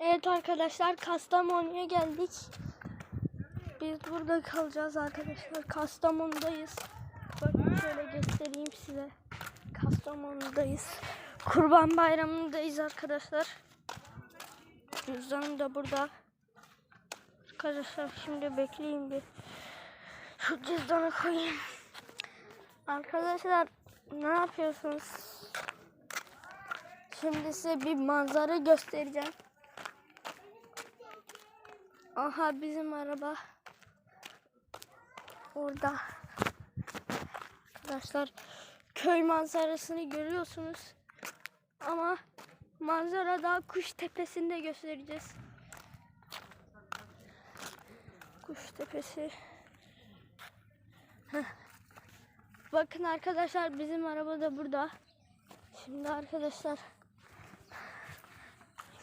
Evet arkadaşlar Kastamonu'ya geldik. Biz burada kalacağız arkadaşlar. Kastamonu'dayız. Bakın şöyle göstereyim size. Kastamonu'dayız. Kurban Bayramı'ndayız arkadaşlar. Cüzdanım da burada. Arkadaşlar şimdi bekleyin bir. Şu cüzdanı koyayım. Arkadaşlar ne yapıyorsunuz? Şimdi size bir manzara göstereceğim. Aha bizim araba. Orada. Arkadaşlar köy manzarasını görüyorsunuz. Ama manzara daha kuş tepesinde göstereceğiz. Kuş tepesi. Heh. Bakın arkadaşlar bizim araba da burada. Şimdi arkadaşlar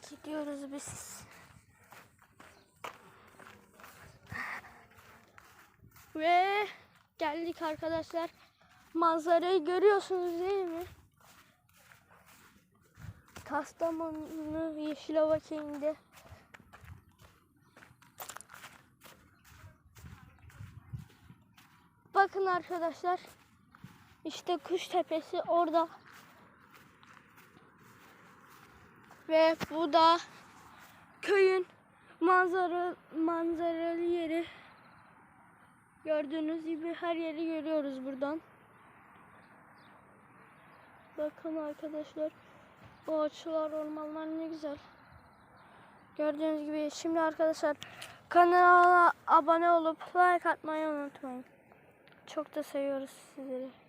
gidiyoruz biz. Ve geldik arkadaşlar. Manzarayı görüyorsunuz değil mi? Kastamonu Yeşilova köyünde. Bakın arkadaşlar. İşte kuş tepesi orada. Ve bu da köyün manzara manzaralı yeri. Gördüğünüz gibi her yeri görüyoruz buradan. Bakın arkadaşlar. Ağaçlar, ormanlar ne güzel. Gördüğünüz gibi şimdi arkadaşlar kanala abone olup like atmayı unutmayın. Çok da seviyoruz sizleri.